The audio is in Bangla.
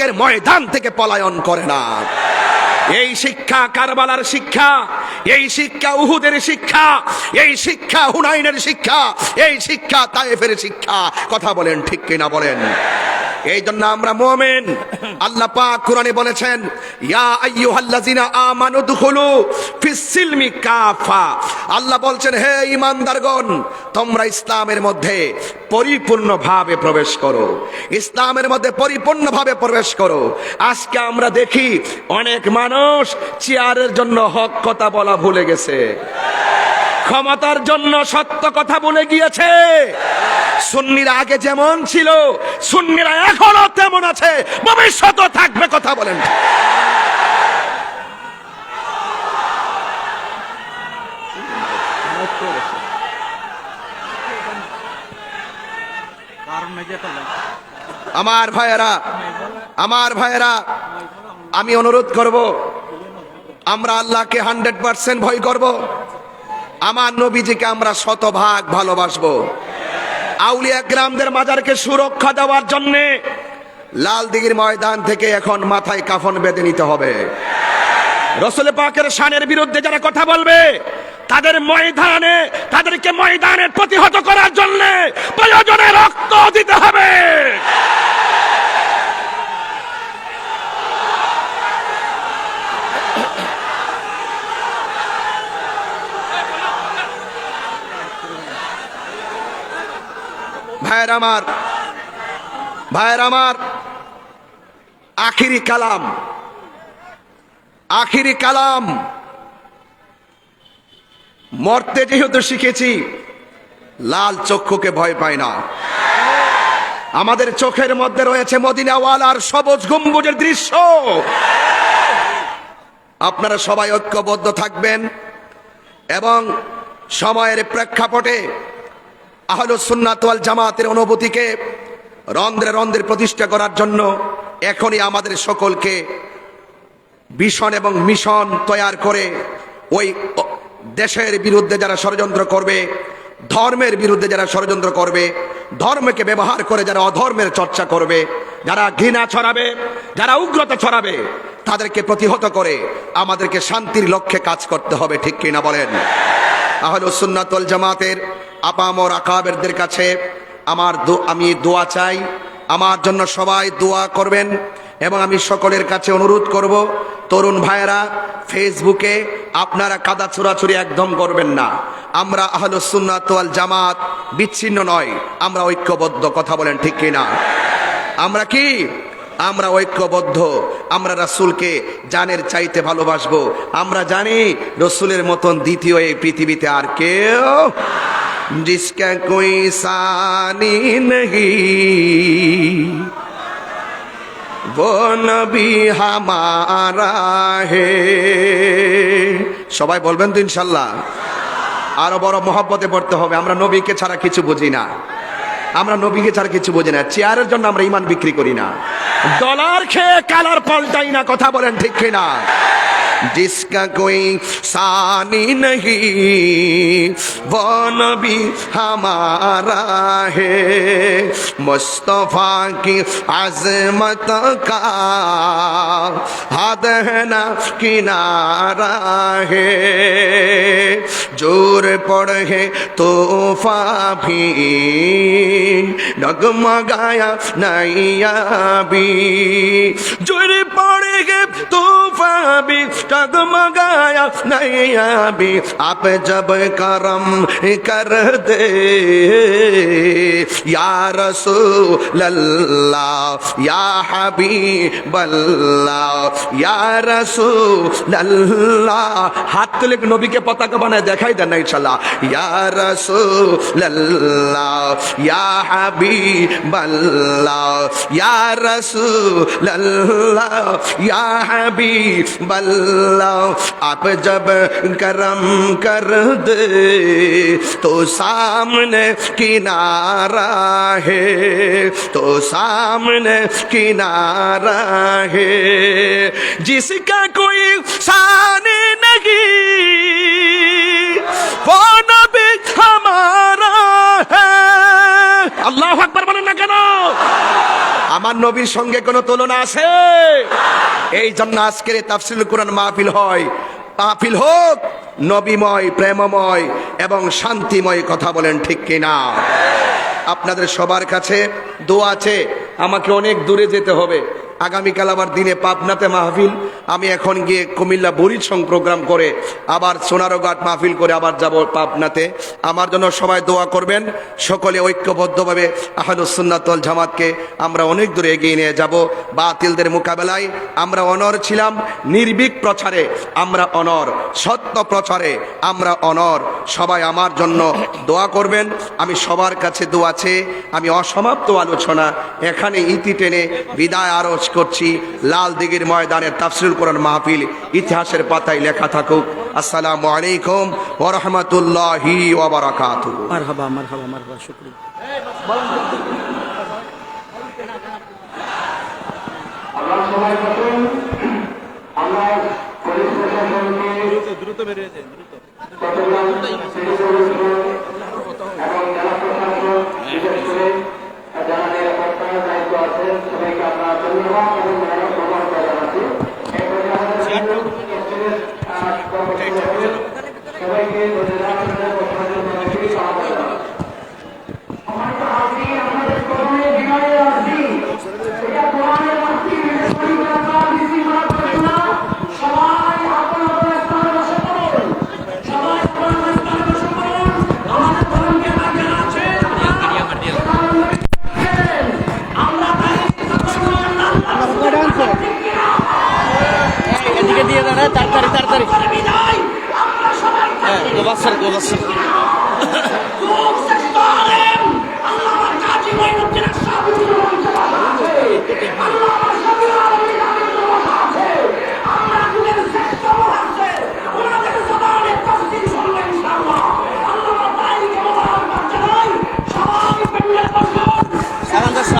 হকের ময়দান থেকে পলায়ন করে না। এই শিক্ষা কারবালার শিক্ষা, এই শিক্ষা উহুদের শিক্ষা, এই শিক্ষা হুনাইনের শিক্ষা, এই শিক্ষা তায়েফের শিক্ষা, কথা বলেন ঠিক কিনা বলেন? এই জন্য আমরা মোমেন। আল্লাহ পাক কোরআনে বলেছেন, ইয়া আইয়ুহাল্লাযিনা আমানু দুখুলু ফিস সিলমি কাফা। আল্লাহ বলছেন, হে ঈমানদারগণ, তোমরা ইসলামের মধ্যে পরিপূর্ণভাবে প্রবেশ করো। ইসলামের মধ্যে পরিপূর্ণভাবে প্রবেশ করো। আজকে আমরা দেখি অনেক মানুষ চেয়ারের জন্য হক কথা বলা ভুলে গেছে। ক্ষমতার জন্য সত্য কথা বলে গিয়েছে। সুন্নিরা আগে যেমন ছিল, সুন্নিরা এখনও তেমন আছে। ভবিষ্যতও থাকবে কথা বলেন। আমার ভাইয়েরা আমার ভাইয়েরা, আমি অনুরোধ করব, আমরা আল্লাহকে হান্ড্রেড পার্সেন্ট ভয় করব। আমার নবীজিকে আমরা শতভাগ ভালোবাসবো। আউলিয়া গ্রামদের মাজারকে সুরক্ষা দেওয়ার জন্য লাল দিঘির ময়দান থেকে এখন মাথায় কাফন বেঁধে নিতে হবে। রসুল পাকের শানের বিরুদ্ধে যারা কথা বলবে, তাদের ময়দানে, তাদেরকে ময়দানে প্রতিহত করার জন্য প্রয়োজনে রক্ত দিতে হবে। ভাইয়ের আমার ভাইয়ের আমার আখিরি কালাম আখিরি কালাম। মরতে যেহেতু শিখেছি, লাল চক্ষুকে ভয় পায় না। আমাদের চোখের মধ্যে রয়েছে মদিনাওয়ালার সবুজ গম্বুজের দৃশ্য। আপনারা সবাই ঐক্যবদ্ধ থাকবেন এবং সময়ের প্রেক্ষাপটে আহলুসুন্নাতওয়াল জামাতের অনুভূতিকে রন্ধ্রে রন্ধ্রে প্রতিষ্ঠা করার জন্য এখনই আমাদের সকলকে ভীষণ এবং মিশন তৈয়ার করে ওই দেশের বিরুদ্ধে যারা ষড়যন্ত্র করবে, ধর্মের বিরুদ্ধে যারা ষড়যন্ত্র করবে, ধর্মকে ব্যবহার করে যারা অধর্মের চর্চা করবে, যারা ঘৃণা ছড়াবে, যারা উগ্রতা ছড়াবে, তাদেরকে প্রতিহত করে আমাদেরকে শান্তির লক্ষ্যে কাজ করতে হবে, ঠিক কিনা বলেন? আহল সুন্নাতুল জামাতের আপামর আকাবেরদের কাছে আমার আমি দোয়া চাই। আমার জন্য সবাই দোয়া করবেন এবং আমি সকলের কাছে অনুরোধ করব, তরুণ ভাইয়েরা, ফেসবুকে আপনারা কাদা ছোড়াছুরি একদম করবেন না। আমরা আহল সুন্নাতুল জামাত বিচ্ছিন্ন নয়। আমরা ঐক্যবদ্ধ, কথা বলেন ঠিক কিনা? আমরা কি? আমরা ঐক্যবদ্ধ। আমরা রাসূলকে জানের চাইতে ভালোবাসবো। আমরা জানি রসুলের মতন দ্বিতীয় এই পৃথিবীতে আর কেউ জিসকা কোই সানি নহি वो নবী হামারা হে সবাই বলবেন তো ইনশাল্লাহ আরও বড় মহব্বতে পড়তে হবে আমরা নবীকে ছাড়া কিছু বুঝি না আমরা নবীকে ছাড়া কিছু বুঝি না চেয়ারের জন্য আমরা ইমান বিক্রি করি না ডলার খেয়ে কালার পাল্টাই না, কথা বলেন ঠিক কিনা। جس کا کوئی ثانی نہیں، وہ نبی ہمارا ہے۔ مصطفیٰ کی عظمت کا حد ہے نا کنارہ ہے۔ جور پڑھے توفہ بھی نگم گایا نیا بھی۔ جور پڑھے توفا شفا بھی ٹگمگایا نہیں بھی آپ جب کرم کر دے، یا رسول اللہ، یا حبیب اللہ، یا رسول اللہ۔ ہاتھ لکھ نبی کے پتہ کا بنا دیکھائی دینا چلا یا رسول اللہ، یا حبیب اللہ، یا رسول اللہ، یا حبیب بلہ، آپ جب کرم کر دے تو سامنے کنارہ ہے، تو سامنے کنارہ ہے۔ جس کا کوئی سان نہیں، وہ نبی ہمارا ہے۔ اللہ اکبر بولنا کرو۔ আমার নবীর সঙ্গে কোনো তুলনা আছে? এই জন্য আজকের তাফসিল কোরআন মাহফিল হয়। মাহফিল হোক, নবীময়, প্রেমময় এবং শান্তিময় কথা বলেন ঠিক কিনা? আপনাদের সবার কাছে দোয়া আছে, আমাকে অনেক দূরে যেতে হবে। আগামীকাল আবার দিনে পাবনাতে মাহফিল আমি এখন গিয়ে কুমিল্লা বরিশং প্রোগ্রাম করে আবার সোনারোঘাট মাহফিল করে আবার যাব পাবনাতে। আমার জন্য সবাই দোয়া করবেন। সকলে ঐক্যবদ্ধভাবে আহলুসুন্নাতল জামাতকে আমরা অনেক দূরে এগিয়ে নিয়ে যাব। বাতিলদের মোকাবেলায় আমরা অনর ছিলাম। নির্ভীক প্রচারে আমরা অনর। সত্য প্রচারে আমরা অনর। সবাই আমার জন্য দোয়া করবেন। আমি সবার কাছে দোয়া আছে আমি অসমাপ্ত আলোচনা এখানে ইতি টেনে বিদায় আরজ করছি। লাল দিঘির ময়দানের তাফসিল কোরআন মাহফিল ইতিহাসের পাতায় লেখা থাকুক। আসসালামু আলাইকুম ওরহমতুল্লাহি ওবরাকাতুহু মারহাবা মারহাবা মারহাবা শুক্রিয়া। আমরা সবাই বসুন আমরা পুলিশ প্রশাসনকে দ্রুত বেরিয়ে যায় দ্রুত। দিয়ে দেন তাড়াতাড়ি তাড়াতাড়ি হ্যাঁ গোবাস স্যার গোবাস স্যার আল্লাহ